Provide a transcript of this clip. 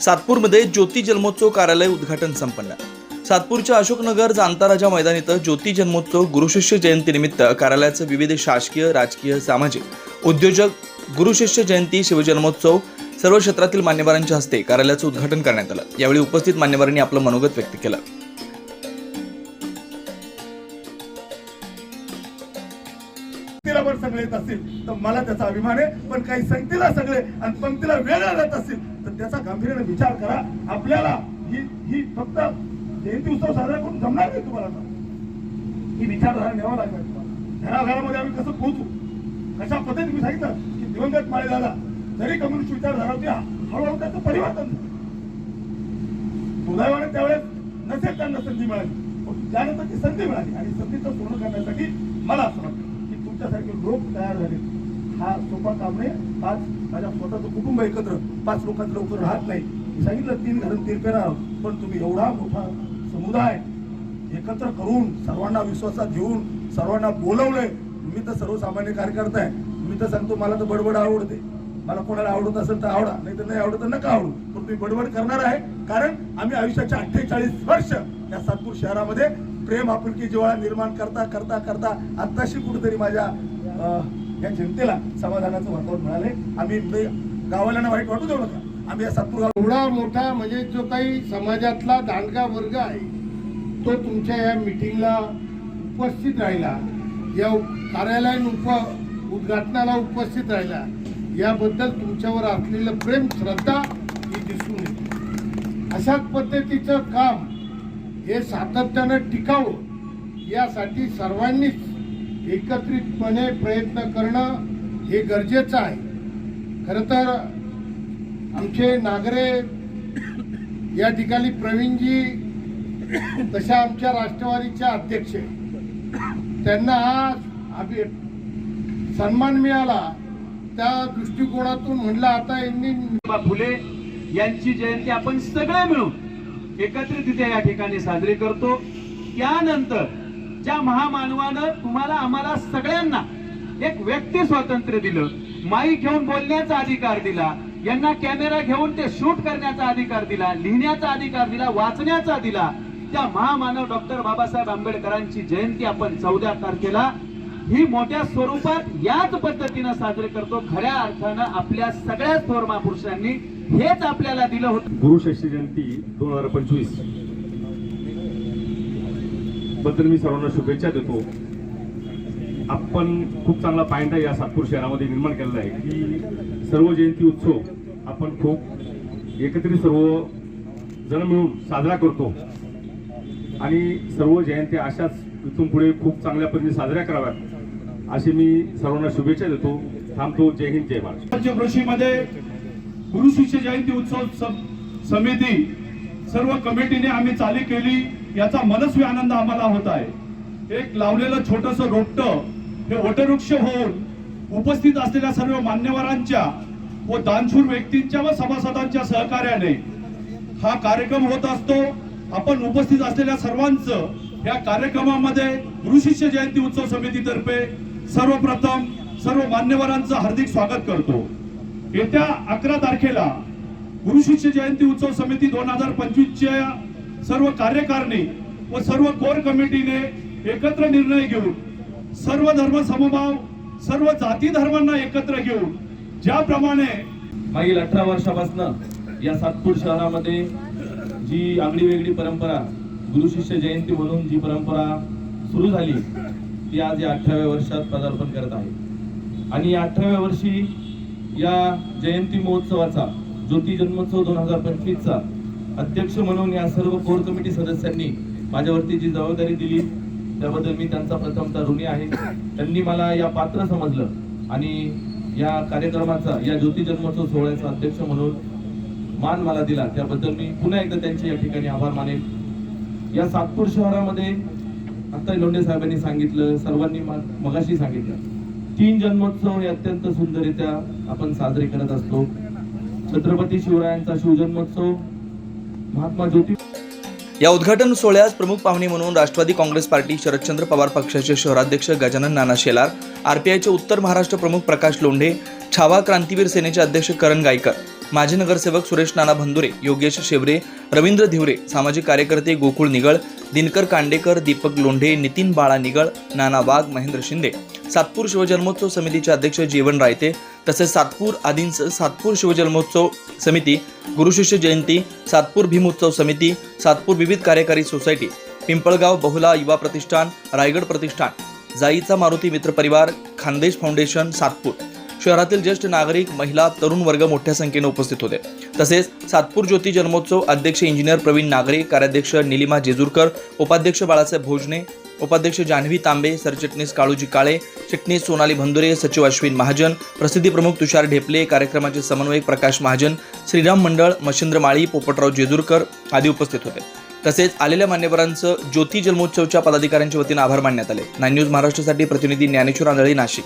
सातपूरमध्ये ज्योती जन्मोत्सव कार्यालय उद्घाटन संपन्न. सातपूरच्या अशोकनगर जांताराजा मैदान इथं ज्योती जन्मोत्सव गुरुशिष्य जयंतीनिमित्त कार्यालयाचं विविध शासकीय राजकीय सामाजिक उद्योजक गुरुशिष्य जयंती शिवजन्मोत्सव सर्व क्षेत्रातील मान्यवरांच्या हस्ते कार्यालयाचं उद्घाटन करण्यात आलं. यावेळी उपस्थित मान्यवरांनी आपलं मनोगत व्यक्त केलं. पण सगळे येत असतील तर मला त्याचा अभिमान आहे पण काही संगतीला सगळे आणि पंक्तीला वेळ लागत असतील त्याचा गांभीर्याने विचार करा. आपल्याला ही ही फक्त जयंती उत्सव साजरा करून जमणार नाही तुम्हाला ही विचारधारा न्यावा लागणार तुम्हाला. घराघरामध्ये आम्ही कसं पोहोचू? कशा पद्धतीने मी सांगितलं की दिवंगत माळे दादा जरी कम्युनिस्ट विचारधारा होती हळूहळू त्याचं परिवर्तन दुर्दैवाने त्यावेळेस नसेल त्यांना संधी मिळाली. त्यानंतर ती संधी मिळाली. आणि संधीचं पूर्ण करण्यासाठी मला असं वाटतं की तुमच्यासारखे लोक तयार झाले. हा सोपा काम नाही पाच माझ्या स्वतःचं कुटुंब एकत्र पाच लोकांचं लवकर राहत नाही. सांगितलं तीन घरून तीन पेरा पण तुम्ही एवढा मोठा समुदाय एकत्र करून सर्वांना विश्वासात घेऊन सर्वांना बोलवलंय. मी तर सर्वसामान्य कार्यकर्ता आहे. मी तर सांगतो मला तर बडबड आवडते. मला कोणाला आवडत असेल तर आवडा नाही तर नाही आवडत तर नका आवडू. पण तुम्ही बडबड करणार आहे. कारण आम्ही आयुष्याच्या अठ्ठेचाळीस वर्ष या सातपूर शहरामध्ये प्रेम आपुलकी जिवाळा निर्माण करता करता करता आत्ताशी कुठेतरी माझ्या या जनतेला समाधानाचं वातावरण मिळाले आम्ही गावाला वाईट वाटू देऊ नका. आम्ही या सातपूर गाव एवढा मोठा म्हणजे जो काही समाजातला दांडगा वर्ग आहे तो तुमच्या या मिटिंगला उपस्थित राहिला या कार्यालयीन उप उद्घाटनाला उपस्थित राहिला याबद्दल तुमच्यावर असलेलं प्रेम श्रद्धा ही दिसून येते. अशाच पद्धतीचं काम हे सातत्यानं टिकावं यासाठी सर्वांनीच एकत्रितपणे प्रयत्न करणं हे गरजेचं आहे. खरं तर आमचे नागरे या ठिकाणी प्रवीणजी तशा आमच्या राष्ट्रवादीच्या अध्यक्ष त्यांना आज अभि सन्मान मिळाला. त्या दृष्टिकोनातून म्हणलं आता यांनी फुले यांची जयंती आपण सगळे मिळून एकत्रितरित्या या ठिकाणी साजरी करतो. त्यानंतर ज्या महामानवानं तुम्हाला आम्हाला सगळ्यांना एक व्यक्ती स्वातंत्र्य दिलं माईक घेऊन बोलण्याचा अधिकार दिला यांना कॅमेरा घेऊन ते शूट करण्याचा अधिकार दिला लिहिण्याचा अधिकार दिला वाचण्याचा दिला त्या महामानव डॉक्टर बाबासाहेब आंबेडकरांची जयंती आपण चौदा तारखेला ही मोठ्या स्वरूपात याच पद्धतीनं साजरे करतो. खऱ्या अर्थानं आपल्या सगळ्या थोर महापुरुषांनी हेच आपल्याला दिलं होतं. गुरुशिष्य जयंती दोन हजार पंचवीस. बद्दल मी सर्वांना शुभेच्छा देतो. आपण खूप चांगला पॉइंट आहे या सातपूर शहरामध्ये निर्माण केलेला आहे की सर्व जयंती उत्सव आपण खूप एकत्रित सर्व जण मिळून साजरा करतो. आणि सर्व जयंती अशाच इथून पुढे खूप चांगल्या पद्धतीने साजऱ्या कराव्यात अशी मी सर्वांना शुभेच्छा देतो. थांबतो. जय हिंद जय महाराष्ट्र कृषीमध्ये गुरु शिष्य जयंती उत्सव सम- समिती सर्व कमिटीने आम्ही चाली केली. याचा मनस्वी आनंद आम्हाला होत आहे. एक लावलेलं छोटस रोपट हे वटवृक्ष होऊन उपस्थित असलेल्या सर्व मान्यवरांच्या व दानशूर व्यक्तींच्या व सभासदांच्या सहकार्याने हा कार्यक्रम होत असतो. आपण उपस्थित असलेल्या सर्वांचं या कार्यक्रमामध्ये गुरुशिष्य जयंती उत्सव समितीतर्फे सर्वप्रथम सर्व मान्यवरांचं हार्दिक स्वागत करतो. येत्या अकरा तारखेला गुरुशिष्य जयंती उत्सव समिती दोन हजार पंचवीसच्या सर्व कार्यकारिणी व सर्व कोर कमिटीने एकत्र निर्णय घेऊन सर्व धर्म समभाव सर्व जाती धर्मांना एकत्र घेऊन ज्याप्रमाणे मागील अठरा वर्षापासून या सातपूर शहरामध्ये जी आगळी वेगळी परंपरा गुरुशिष्य जयंती म्हणून जी परंपरा सुरू झाली ती आज या अठराव्या वर्षात पदार्पण करत आहे. आणि या अठराव्या वर्षी या जयंती महोत्सवाचा ज्योती जन्मोत्सव दोन हजार पंचवीसचा अध्यक्ष म्हणून या सर्व कोर कमिटी सदस्यांनी माझ्यावरती जी जबाबदारी दिली त्याबद्दल मी त्यांचा प्रथमतः ऋणी आहे. त्यांनी मला या पात्र समजलं आणि या कार्यक्रमाचा या ज्योती जन्मोत्सव सोहळ्याचा अध्यक्ष म्हणून मान मला दिला. त्याबद्दल मी पुन्हा एकदा त्यांचे या ठिकाणी आभार मानेल या सातपूर शहरामध्ये आता लोंढे साहेबांनी सांगितलं सर्वांनी मगाशी सांगितलं. तीन जन्मोत्सव हे अत्यंत सुंदररित्या आपण साजरे करत असतो. छत्रपती शिवरायांचा शिवजन्मोत्सव महात्मा ज्योती या उद्घाटन सोहळ्यास प्रमुख पाहुणे म्हणून राष्ट्रवादी काँग्रेस पार्टी शरदचंद्र पवार पक्षाचे शहराध्यक्ष गजानन नाना शेलार आरपीआयचे उत्तर महाराष्ट्र प्रमुख प्रकाश लोंढे छावा क्रांतीवीर सेनेचे अध्यक्ष करण गायकर. माजी नगरसेवक सुरेश नाना भंदुरे योगेश शेवरे रवींद्र धिवरे सामाजिक कार्यकर्ते गोकुळ निगळ दिनकर कांडेकर दीपक लोंढे नितीन बाळा निगळ नाना वाघ महेंद्र शिंदे. सातपूर शिवजन्मोत्सव समितीचे अध्यक्ष जीवन रायते तसेच सातपूर आदींसह सातपूर शिवजन्मोत्सव समिती गुरुशिष्य जयंती सातपूर भीमोत्सव समिती सातपूर विविध कार्यकारी सोसायटी पिंपळगाव बहुला युवा प्रतिष्ठान रायगड प्रतिष्ठान जाईचा मारुती मित्र परिवार खानदेश फाउंडेशन सातपूर. शहरातील ज्येष्ठ नागरिक महिला तरुण वर्ग मोठ्या संख्येने उपस्थित होते. तसेच सातपूर ज्योती जन्मोत्सव अध्यक्ष इंजिनियर प्रवीण नागरे कार्याध्यक्ष निलिमा जेजूरकर उपाध्यक्ष बाळासाहेब भोजने उपाध्यक्ष जान्हवी तांबे सरचिटणीस काळूजी काळे चिटणीस सोनाली भंदुरे सचिव अश्विन महाजन प्रसिद्धी प्रमुख तुषार ढेपले कार्यक्रमाचे समन्वयक प्रकाश महाजन श्रीराम मंडळ मच्छिंद्र माळी पोपटराव जेजूरकर आदी उपस्थित होते. तसेच आलेल्या मान्यवरांचं ज्योती जन्मोत्सवच्या पदाधिकाऱ्यांच्या वतीनं आभार मानण्यात आले. नाईन न्यूज महाराष्ट्रासाठी प्रतिनिधी ज्ञानेश्वर आंधळे नाशिक.